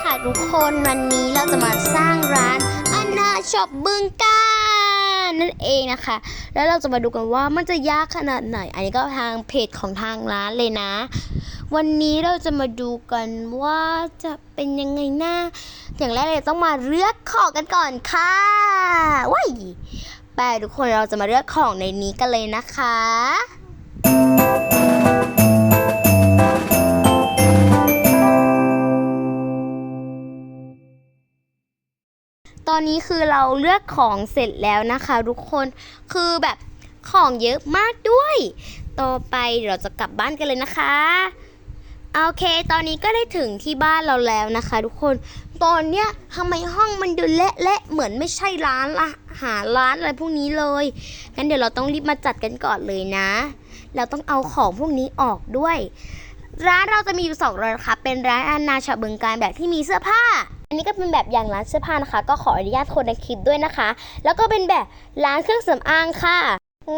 ค่ะทุกคนวันนี้เราจะมาสร้างร้านอนาช็อปบึงการนั่นเองนะคะ แล้วเราจะมาดูกันว่ามันจะยากขนาดไหน อันนี้ก็ทางเพจของทางร้านเลยนะ วันนี้เราจะมาดูกันว่าจะเป็นยังไงหนะอย่างแรกเลยต้องมาเลือกของกันก่อนค่ะว้ายไปทุกคนเราจะมาเลือกของในนี้กันเลยนะคะ อนนี้คือเราเลือกของเสร็จแล้วนะคะทุกคนคือแบบของเยอะมากด้วย ต่อไปเราจะกลับบ้านกันเลยนะคะโอเค ตอนนี้ก็ได้ถึงที่บ้านเราแล้วนะคะ ทุกคน ตอนเนี้ยทำไมห้องมันดูเละเละๆเหมือนไม่ใช่ร้านละหาร้านอะไรพวกนี้เลย งั้นเดี๋ยวเราต้องรีบมาจัดกันก่อนเลยนะ เราต้องเอาของพวกนี้ออกด้วย ร้านเราจะมีอยู่สองร้านนะคะเป็นร้านอานาชาบึงการแบบที่มีเสื้อผ้า อันนี้ก็เป็นแบบอย่างร้านเสื้อผ้านะคะ ก็ขออนุญาตคนในคลิปด้วยนะคะ แล้วก็เป็นแบบร้านเครื่องสำอางค่ะ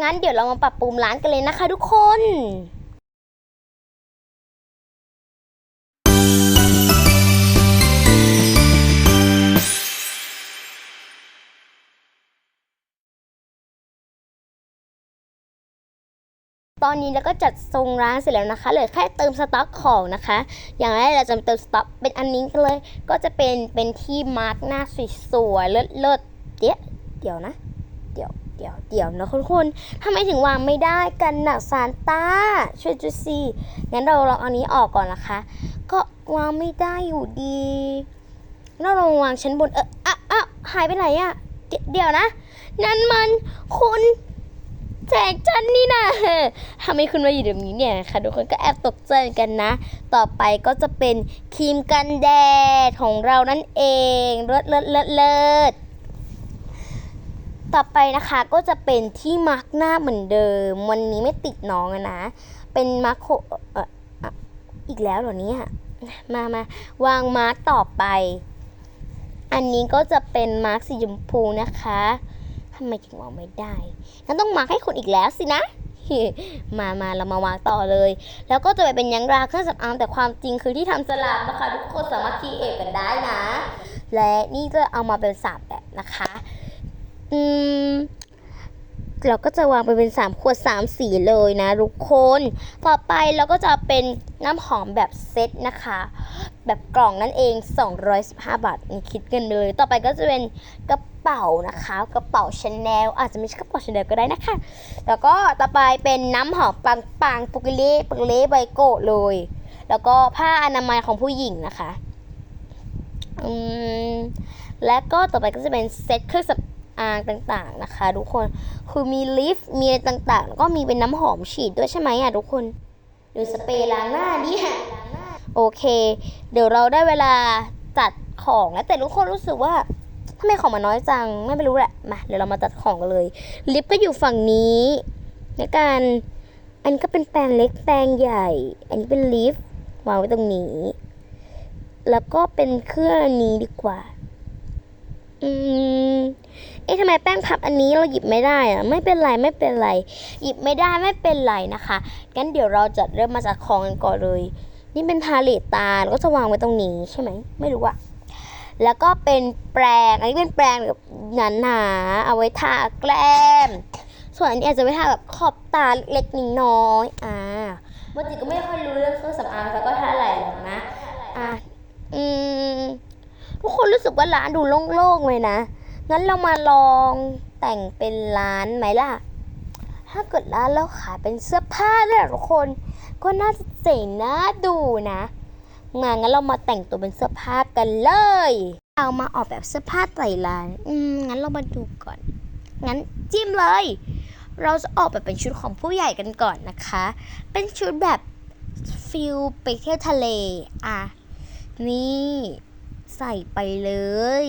งั้นเดี๋ยวเรามาปรับปรุงร้านกันเลยนะคะทุกคน ตอนนี้เราก็จัดทรงร้านเสร็จแล้วนะคะเหลือแค่เติมสต็อกของนะคะ อย่างแรกเราจะเติมสต็อกเป็นอันนี้กันเลย ก็จะเป็นเป็นที่มาร์กหน้าสวยๆเลิศเลิศๆเดี๋ยวเดี๋ยวนะ เดี๋ยวเดี๋ยวเดี๋ยวนะทุกคนทำไมถึงวางไม่ได้กันนะซานต้าช่วยจูซี่งั้นเราลองเอานี้ออกก่อนนะคะ ก็วางไม่ได้อยู่ดีเราลองวางชั้นบนเอออะอะหายไปไหนอะเดี๋ยวเดี๋ยวนะ นั่นมันคุณ แจกจันนี่นะทำไมคุณมาอยู่ตรงนี้เนี่ยค่ะทุกคนก็แอบตกใจกันนะ ต่อไปก็จะเป็นครีมกันแดดของเรานั่นเองเลิศเลิศเลิศเลิศต่อไปนะคะก็จะเป็นที่มาร์กหน้าเหมือนเดิม วันนี้ไม่ติดน้องนะ เป็นมาร์กอีกแล้วเหรอเนี่ยมามาวางมาร์กต่อไป อันนี้ก็จะเป็นมาร์กสีชมพูนะคะ ทำไมถึงวางไม่ได้งั้นต้องมาให้คุณอีกแล้วสินะ มามาเรามาวางต่อเลย แล้วก็จะไปเป็นยังราเครื่องสำอางแต่ความจริงคือที่ทำสลับนะคะทุกคนสามารถคีเอทกันได้นะ และนี่ก็เอามาเป็นสามแบบนะคะ อืม เราก็จะวางไปเป็น 3 ขวด 3 สีเลยนะทุกคน ต่อไปเราก็จะเป็นน้ำหอมแบบเซตนะคะ แบบกล่องนั่นเอง 215 บาทนี่คิดกันเลย ต่อไปก็จะเป็นกระเป๋านะคะ กระเป๋าชาแนลอาจจะไม่ใช่กระเป๋าชาแนลก็ได้นะคะ แล้วก็ต่อไปเป็นน้ำหอมปังปังปุกเล่ปุกเล่ไบโกะเลย แล้วก็ผ้าอนามัยของผู้หญิงนะคะ อืม และก็ต่อไปก็จะเป็นเซตเครื่องสำ อางต่างๆนะคะ ทุกคนคือมีลิฟต์มีอะไรต่างๆ แล้วก็มีเป็นน้ำหอมฉีดด้วยใช่ไหมอะทุกคนหรือสเปรย์ล้างหน้าเนี่ยโอเค เดี๋ยวเราได้เวลาจัดของแล้วแต่ทุกคนรู้สึกว่าทำไมของมันน้อยจังไม่ไปรู้แหละมาเดี๋ยวเรามาจัดของกันเลย ลิฟต์ก็อยู่ฝั่งนี้แล้วกันอันนี้ก็เป็นแปรงเล็กแปรงใหญ่ อันนี้เป็นลิฟต์วางไว้ตรงนี้ แล้วก็เป็นเครื่องนี้ดีกว่า อืมเอ๊ะทำไมแป้งพับอันนี้เราหยิบไม่ได้อะไม่เป็นไรไม่เป็นไร หยิบไม่ได้ไม่เป็นไรนะคะงั้นเดี๋ยวเราจะเริ่มมาจากของกันก่อนเลย นี่เป็นพาเลตตาก็จะวางไว้ตรงนี้ใช่ไหมไม่รู้อะแล้วก็เป็นแปรงอันนี้เป็นแปรงแบบหนาๆเอาไว้ทาแกล้มส่วนอันนี้อาจจะไว้ทาแบบขอบตาเล็กๆน้อยอ่าเมื่อกี้ก็ไม่ค่อยรู้เรื่องเครื่องสำอางแล้วก็ทาอะไรหรอกนะอะอืม ทุกคนรู้สึกว่าร้านดูโล่งๆเลยนะ งั้นเรามาลองแต่งเป็นร้านไหมล่ะ ถ้าเกิดร้านเราขายเป็นเสื้อผ้าด้วยอะทุกคน ก็น่าจะเจ๋งน่าดูนะงานงั้นเรามาแต่งตัวเป็นเสื้อผ้ากันเลย เอามาออกแบบเสื้อผ้าใส่ร้าน อืมงั้นเรามาดูก่อน งั้นจิ้มเลย เราจะออกแบบเป็นชุดของผู้ใหญ่กันก่อนนะคะ เป็นชุดแบบฟิลไปเที่ยวทะเล อะ นี่ ใส่ไปเลย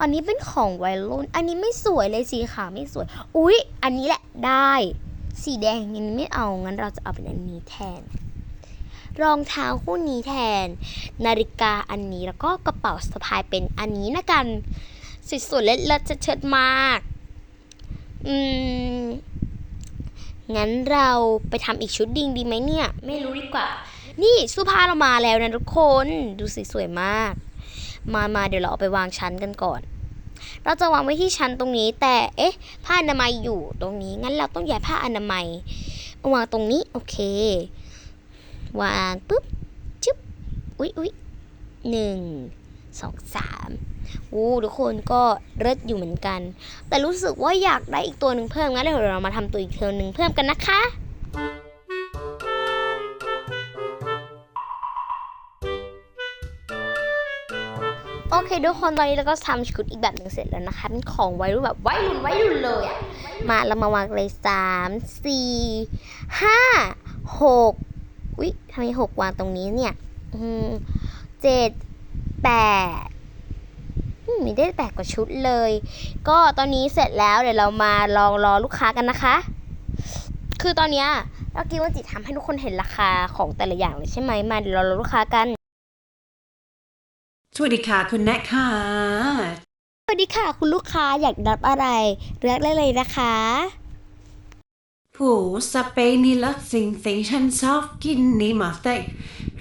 อันนี้เป็นของวัยรุ่น อันนี้ไม่สวยเลยสีขาวไม่สวย อุ๊ย อันนี้แหละได้ สีแดงอันนี้ไม่เอา งั้นเราจะเอาเป็นอันนี้แทน รองเท้าคู่นี้แทน นาฬิกาอันนี้แล้วก็กระเป๋าสะพายเป็นอันนี้นะกันสวยๆเลิศๆเชิดๆมาก อืม งั้นเราไปทำอีกชุดดิงดีไหมเนี่ย ไม่รู้ดีกว่า นี่เสื้อผ้าเรามาแล้วนะทุกคน ดูสิสวยมาก มามาเดี๋ยวเราเอาไปวางชั้นกันก่อน เราจะวางไว้ที่ชั้นตรงนี้ แต่เอ๊ะ ผ้าอนามัยอยู่ตรงนี้ งั้นเราต้องย้ายผ้าอนามัยมาวางตรงนี้ โอเค วางปุ๊บจุ๊บอุ๊ยอุ๊ยหนึ่งสองสามอู้ทุกคนก็เลิศอยู่เหมือนกัน แต่รู้สึกว่าอยากได้อีกตัวหนึ่งเพิ่มงั้นเดี๋ยวเรามาทำตัวอีกตัวหนึ่งเพิ่มกันนะคะ โอเคทุกคนตอนนี้เราก็ทำชุดอีกแบบหนึ่งเสร็จแล้วนะคะเป็นของวัยรุ่นแบบวัยรุ่นวัยรุ่นเลยอะมาเรามาวางเลยสามสี่ห้าหกอุ๊ยทำไมหกวางตรงนี้เนี่ยเจ็ดแปดมีได้แปดกว่าชุดเลย ก็ตอนนี้เสร็จแล้วเดี๋ยวเรามาลองรอลูกค้ากันนะคะ คือตอนเนี้ยเราคิดว่าจิตทำให้ทุกคนเห็นราคาของแต่ละอย่างเลยใช่ไหมมาเดี๋ยวเรารอลูกค้ากัน สวัสดีค่ะคุณแนทค่ะ สวัสดีค่ะ คุณลูกค้าอยากรับอะไรเลือกได้เลยนะคะผู้สเปนนี่ละสิ่งสิ่งฉันชอบกินนี่มากแต่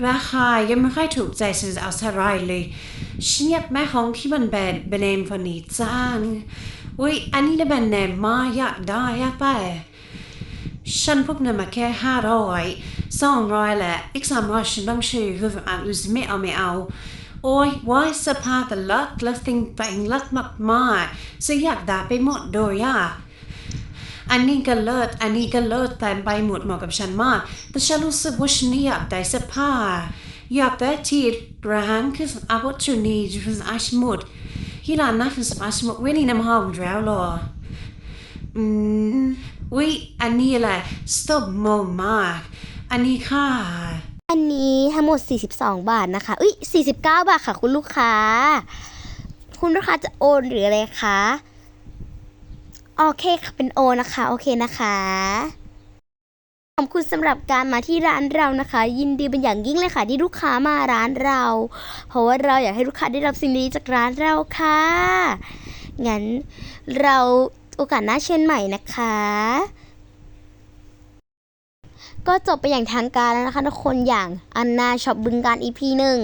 ราคายังไม่ค่อยถูกใจฉันเอาสรายเลยฉันอยากแม่ของที่มันเป็นแบรนด์ฟันนี้จังอุ้ยอันนี้ได้แบรนด์มาอยากได้อยากไปฉันพบเงินมาแค่ห้าร้อยสองร้อยแหละอีกสามร้อยฉันต้องซื้อคืออ่านรู้สึกไม่เอาไม่เอา โอ้ยว่าสภาแต่ลักและสิ่งแต่งลักมากมากๆฉันอยากได้ไปหมดโดยอะอันนี้ก็เลิศอันนี้ก็เลิศแต่ไปหมดเหมาะกับฉันมาก แต่ฉันรู้สึกว่าฉันอยากได้เสื้อผ้าอยากได้ที่ร้านคืออาวุธชุนี้คือาชมุดที่ร้านนั้นคืออาชมุดเวนี่น้ำหอมแล้วหรออืมวิอันนี้แหละสต็อปโมมาก อันนี้ค่ะ อันนี้ทั้งหมด 42 บาทนะคะอุ้ย49 บาทค่ะ คุณลูกค้า คุณลูกค้าจะโอนหรืออะไรคะโอเคค่ะเป็นโอนนะคะ โอเคนะคะขอบคุณสำหรับการมาที่ร้านเรานะคะ ยินดีเป็นอย่างยิ่งเลยค่ะ ที่ลูกค้ามาร้านเรา เพราะว่าเราอยากให้ลูกค้าได้รับสิ่งดีจากร้านเราค่ะงั้นเราโอกาสหน้าเชิญใหม่นะคะ ก็จบไปอย่างทางการแล้วนะคะทุกคนอย่างอันนาช็อปบึงการ EP หนึ่ง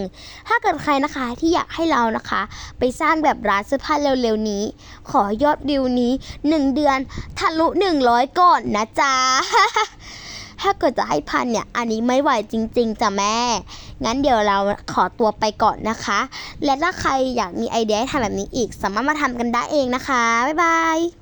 ถ้าเกิดใครนะคะที่อยากให้เรานะคะ ไปสร้างแบบร้านเสื้อผ้าเร็วๆนี้ ขอยอดวิวนี้ 1 เดือนทะลุ 100 ก่อนนะจ๊ะ ถ้าเกิดจะให้พันเนี่ย อันนี้ไม่ไหวจริงๆจ้ะแม่ งั้นเดี๋ยวเราขอตัวไปก่อนนะคะ และถ้าใครอยากมีไอเดียให้ทำแบบนี้อีก สามารถมาทำกันได้เองนะคะ บ๊ายบาย